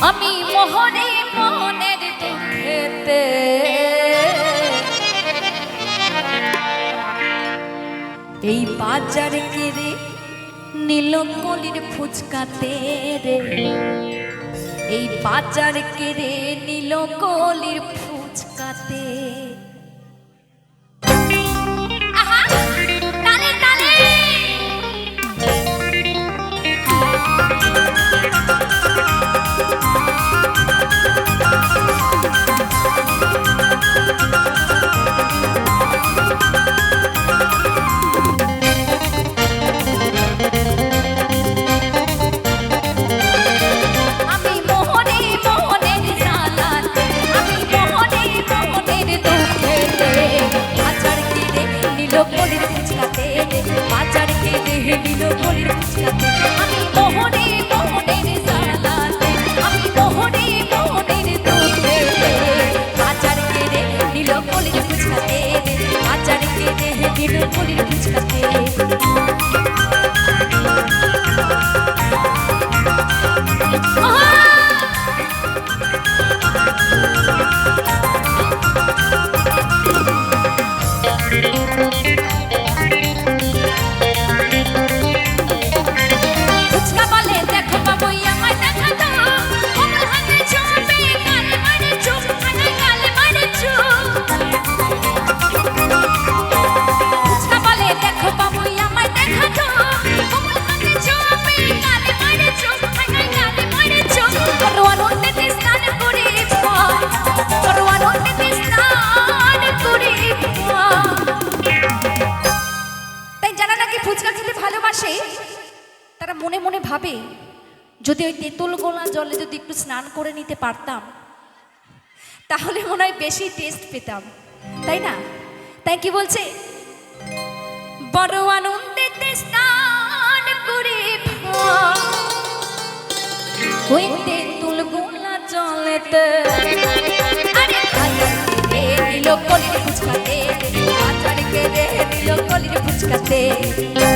আমি মোহনে মনের দুঃখেতে। এই বাজার কেড়ে নীল কলির ফুচকাতে রে। এই বাজার কেড়ে নীল কলির ফুচকাতে। ফুচকা খেতে ভালোবাসে, তারা মনে মনে ভাবে, যদি ওই তেঁতুল গোলা জলে যদি একটু স্নান করে নিতে পারতাম, তাহলে মনে হয় বেশি টেস্ট পেতাম। তাই না? তাই কি বলছে? হবে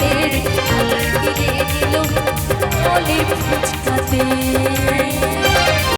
ফুচকাতে আবার ফিরে গেল বলে ফুচকাতে